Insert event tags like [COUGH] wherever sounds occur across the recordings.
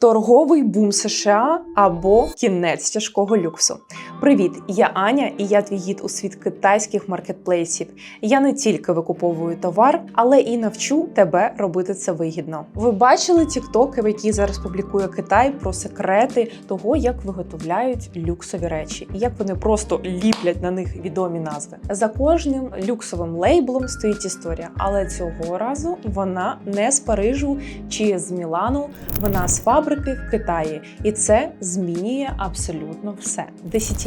Торговий бум США або кінець тяжкого люксу. Привіт, я Аня, і я твій гід у світ китайських маркетплейсів. Я не тільки викуповую товар, але і навчу тебе робити це вигідно. Ви бачили тіктоки, в які зараз публікує Китай про секрети того, як виготовляють люксові речі, і як вони просто ліплять на них відомі назви. За кожним люксовим лейблом стоїть історія, але цього разу вона не з Парижу чи з Мілану, вона з фабрики в Китаї, і це змінює абсолютно все.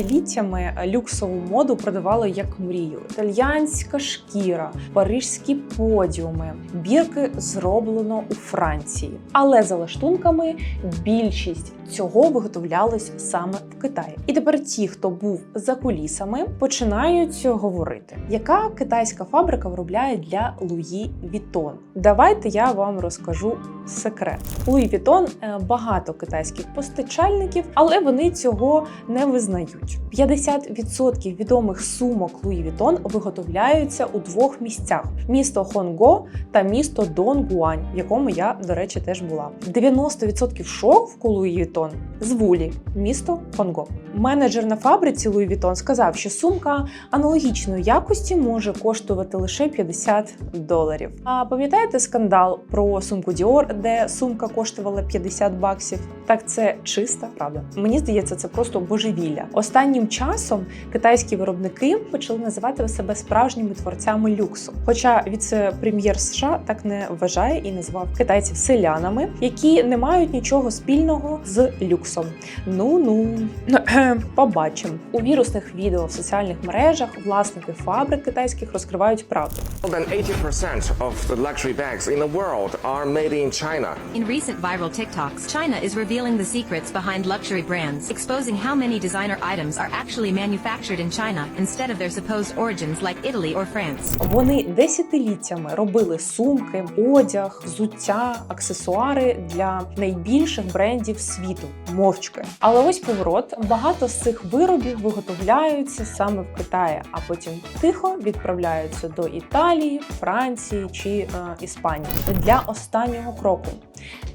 Десятиліттями люксову моду продавали як мрію: італьянська шкіра, парижські подіуми, бірки зроблено у Франції. Але за лаштунками більшість цього виготовлялось саме в Китаї. І тепер ті, хто був за кулісами, починають говорити, яка китайська фабрика виробляє для Луї Вітон. Давайте я вам розкажу секрет. Луї Вітон е, багато китайських постачальників, але вони цього не визнають. 50% відомих сумок Луї Вітон виготовляються у двох місцях: місто Хонго та місто Донгуань, в якому я, до речі, теж була. 90% шовку Луї Вітон з Вулі, місто Хонго. Менеджер на фабриці Луї Вітон сказав, що сумка аналогічної якості може коштувати лише 50 доларів. А пам'ятаєте скандал про сумку Dior, де сумка коштувала 50 баксів? Так це чиста правда. Мені здається, це просто божевілля. Останнім часом китайські виробники почали називати себе справжніми творцями люксу. Хоча віце-прем'єр США так не вважає і назвав китайців селянами, які не мають нічого спільного з люксом. Ну ну [CLEARS THROAT] побачимо у вірусних відео в соціальних мережах. Власники фабрик китайських розкривають правду. Than 80% of the luxury bags in the world are made in China. In recent viral TikToks, China is revealing the secrets behind luxury brands, exposing how many designer items are actually manufactured in China instead of their supposed origins like Italy or France. Вони десятиліттями робили сумки, одяг, взуття, аксесуари для найбільших брендів світу мовчки. Але ось поворот. Багато з цих виробів виготовляються саме в Китаї, а потім тихо відправляються до Італії, Франції чи е, Іспанії для останнього кроку.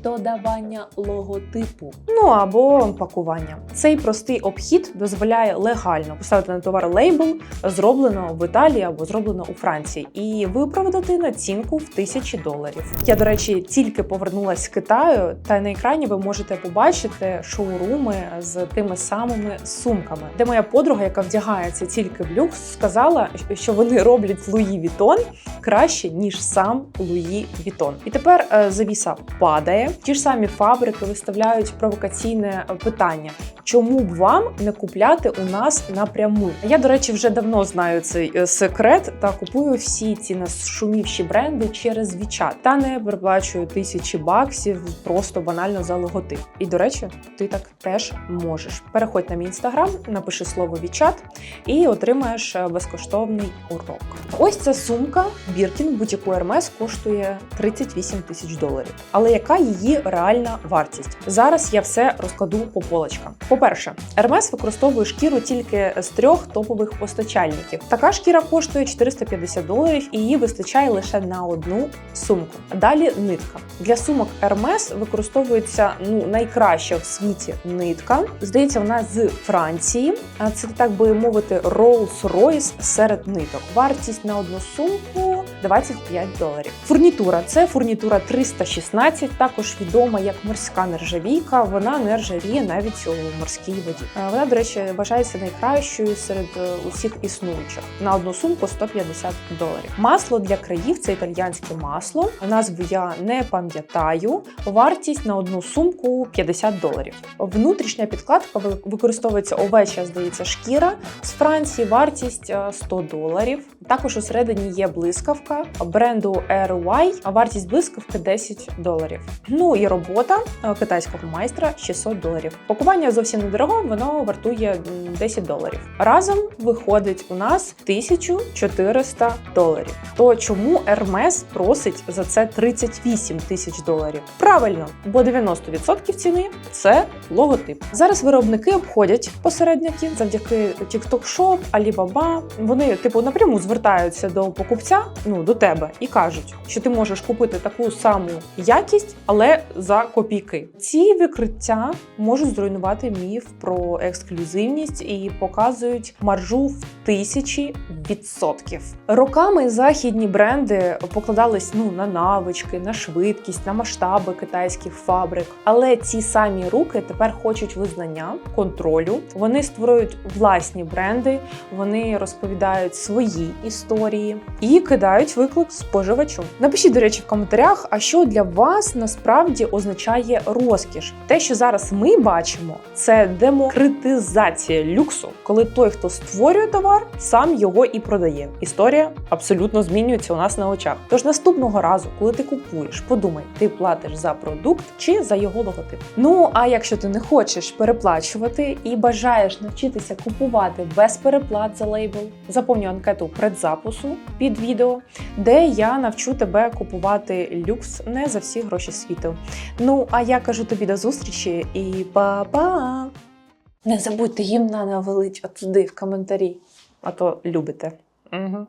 Додавання логотипу, ну або пакування. Цей простий обхід дозволяє легально поставити на товар лейбл, зроблено в Італії або зроблено у Франції, і виправдати націнку в тисячі доларів. Я, до речі, тільки повернулася з Китаю, та на екрані ви можете побачити шоуруми з тими самими сумками, де моя подруга, яка вдягається тільки в люкс, сказала, що вони роблять Луї Вітон краще ніж сам Луї Вітон. І тепер е, завіса падає. Ті ж самі фабрики виставляють провокаційне е, питання. Чому б вам не купляти у нас напряму? Я, до речі, вже давно знаю цей е, секрет та купую всі ці нашумівші бренди через WeChat. та не переплачую тисячі баксів просто банально за логотип. І до речі, ти так теж можеш. Переходь на мій інстаграм, напиши слово WeChat і отримаєш е, безкоштовний урок. Ось ця сумка Біркін бутіку Hermes коштує 38 тисяч доларів. Але яка її реальна вартість? Зараз я все розкладу по полочкам. По-перше, Hermes використовує шкіру тільки з трьох топових постачальників. Така шкіра коштує 450 доларів і її вистачає лише на одну сумку. Далі нитка. Для сумок Hermes використовується ну найкраща в світі нитка. Здається, вона з Франції. Це так би мовити, Rolls-Royce серед ниток. Вартість на одну сумку 25 доларів. Фурнітура це фурнітура 316, також відома як морська нержавійка. Вона не ржавіє навіть у морській воді. Е, Вона, до речі, вважається найкращою серед е, усіх існуючих. На одну сумку 150 доларів. Масло для країв це італіянське масло. Назву я не пам'ятаю. Вартість на одну сумку 50 доларів. Внутрішня підкладка використовується овеча, здається, шкіра з Франції. Вартість е, 100 доларів. Також усередині є блискавка бренду RY, вартість блискавки 10 доларів. Ну і робота е, китайського майстра 600 доларів. Пакування зовсім недорого, воно вартує 10 доларів. Разом виходить у нас 1400 доларів. То чому Hermes просить за це 38 тисяч доларів? Правильно, бо 90% ціни це логотип. Зараз виробники обходять посередників завдяки TikTok Shop, Alibaba. Вони типу напряму звертаються до покупця, ну ну до тебе і кажуть, що ти можеш купити таку саму якість, але за копійки. Ці викриття можуть зруйнувати міф про ексклюзивність і показують маржу в тисячі відсотків. Роками західні бренди покладались ну на навички, на швидкість, на масштаби китайських фабрик. Але ці самі руки тепер хочуть визнання, контролю. Вони створюють власні бренди, вони розповідають свої історії і кидають виклик споживачу. Напишіть, до речі, в коментарях, а що для вас насправді означає розкіш? Те, що зараз ми бачимо, це демократизація люксу, коли той, хто створює товар, сам його і продає. Історія абсолютно змінюється у нас на очах. Тож наступного разу, коли ти купуєш, подумай, ти платиш за продукт чи за його логотип. Ну а якщо ти не хочеш переплачувати і бажаєш навчитися купувати без переплат за лейбл, заповню анкету предзапису під відео, де я навчу тебе купувати люкс не за всі гроші світу. Ну а я кажу тобі до зустрічі і па-па! Не забудьте гімна навелить от туди в коментарі, а то любите. Угу.